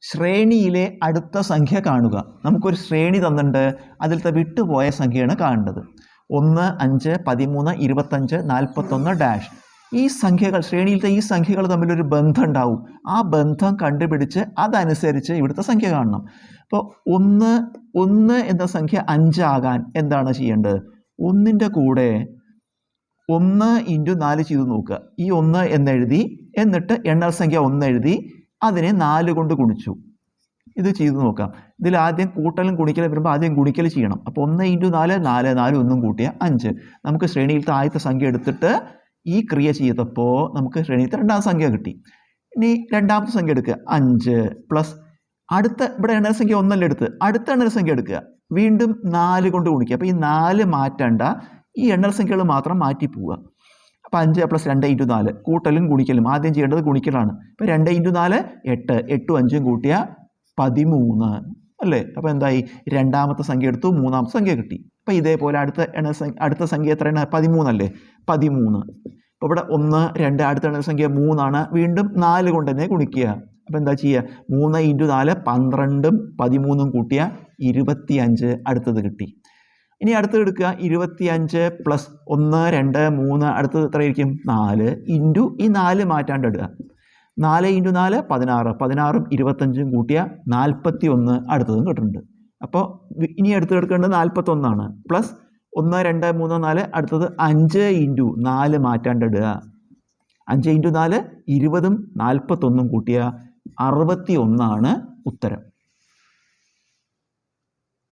ശ്രേണിയിലെ അടുത്ത സംഖ്യ കാണുക. നമുക്കൊരു ശ്രേണി തന്നിട്ടുണ്ട്. അതിലത്തെ വിട്ടുപോയ സംഖ്യയാണ് കാണേണ്ടത്. ഒന്ന് അഞ്ച് പതിമൂന്ന് ഇരുപത്തഞ്ച് നാൽപ്പത്തൊന്ന് ഡാഷ് ഈ സംഖ്യകൾ ശ്രേണിയിലത്തെ ഈ സംഖ്യകൾ തമ്മിലൊരു ബന്ധം ഉണ്ടാവും ആ ബന്ധം കണ്ടുപിടിച്ച് അതനുസരിച്ച് ഇവിടുത്തെ സംഖ്യ കാണണം. അപ്പോൾ ഒന്ന് ഒന്ന് എന്ന സംഖ്യ അഞ്ചാകാൻ എന്താണ് ചെയ്യേണ്ടത്? ഒന്നിന്റെ കൂടെ ഒന്ന് ഇന്റു നാല് ചെയ്ത് നോക്കുക. ഈ ഒന്ന് എന്നെഴുതി എന്നിട്ട് എണ്ണൽ സംഖ്യ ഒന്ന് എഴുതി അതിനെ നാല് കൊണ്ട് ഗുണിച്ചു. ഇത് ചെയ്ത് നോക്കാം. ഇതിൽ ആദ്യം കൂട്ടലും ഗുണിക്കലും വരുമ്പോൾ ആദ്യം ഗുണിക്കൽ ചെയ്യണം. അപ്പോൾ ഒന്ന് ഇന്റു നാല് നാല് നാല് ഒന്നും കൂട്ടിയ അഞ്ച്. നമുക്ക് ശ്രേണിയിലത്തെ ആദ്യത്തെ സംഖ്യ എടുത്തിട്ട് ഈ ക്രിയ ചെയ്തപ്പോൾ നമുക്ക് ശ്രേണിയിലത്തെ രണ്ടാമത്തെ സംഖ്യ കിട്ടി. ഇനി രണ്ടാമത്തെ സംഖ്യ എടുക്കുക. അഞ്ച് പ്ലസ് അടുത്ത ഇവിടെ എണ്ണ സംഖ്യ ഒന്നല്ല എടുത്ത്. അടുത്ത എണ്ണ സംഖ്യ എടുക്കുക. വീണ്ടും നാല് കൊണ്ട് ഗുണിക്കുക. അപ്പോൾ ഈ നാല് മാറ്റണ്ട. ഈ എണ്ണ സംഖ്യകൾ മാത്രം മാറ്റി പോവുക. അപ്പോൾ അഞ്ച് പ്ലസ് രണ്ട് ഇന്റു നാല്. കൂട്ടലും ഗുണിക്കലും. ആദ്യം ചെയ്യേണ്ടത് ഗുണിക്കലാണ്. ഇപ്പോൾ രണ്ട് ഇന്റു നാല് എട്ട്. എട്ടും അഞ്ചും കൂട്ടിയ പതിമൂന്ന്. അല്ലേ? അപ്പോൾ എന്തായി? രണ്ടാമത്തെ സംഖ്യ എടുത്തു മൂന്നാമത്തെ സംഖ്യ കിട്ടി. അപ്പോൾ ഇതേപോലെ അടുത്ത എണ്ണ അടുത്ത സംഖ്യ എത്രയാണ് പതിമൂന്നല്ലേ? പതിമൂന്ന്. അപ്പോൾ ഇവിടെ ഒന്ന് രണ്ട് അടുത്ത എണ്ണ സംഖ്യ മൂന്നാണ്. വീണ്ടും നാല് കൊണ്ട് തന്നെ ഗുണിക്കുക. അപ്പോൾ എന്താ ചെയ്യുക? മൂന്ന് ഇന്റു നാല് പന്ത്രണ്ടും പതിമൂന്നും കൂട്ടിയ ഇരുപത്തി അഞ്ച് അടുത്തത് കിട്ടി. ഇനി അടുത്തത് എടുക്കുക. ഇരുപത്തി അഞ്ച് പ്ലസ് ഒന്ന് രണ്ട് മൂന്ന് അടുത്തത് എത്രയായിരിക്കും? നാല്. ഇന്റു ഈ നാല് മാറ്റാണ്ട് ഇടുക. നാല് ഇന്റു നാല് പതിനാറ്. പതിനാറും ഇരുപത്തഞ്ചും കൂട്ടിയ നാൽപ്പത്തി ഒന്ന് അടുത്തതും കിട്ടുന്നുണ്ട്. അപ്പോൾ ഇനി അടുത്ത് എടുക്കേണ്ടത് നാൽപ്പത്തൊന്നാണ് പ്ലസ് ഒന്ന് രണ്ട് മൂന്ന് നാല് അടുത്തത് അഞ്ച് ഇന്റു നാല് മാറ്റാണ്ട് ഇടുക. അഞ്ച് ഇന്റു നാല് ഇരുപതും നാൽപ്പത്തൊന്നും കൂട്ടിയ അറുപത്തി ഒന്നാണ് ഉത്തരം.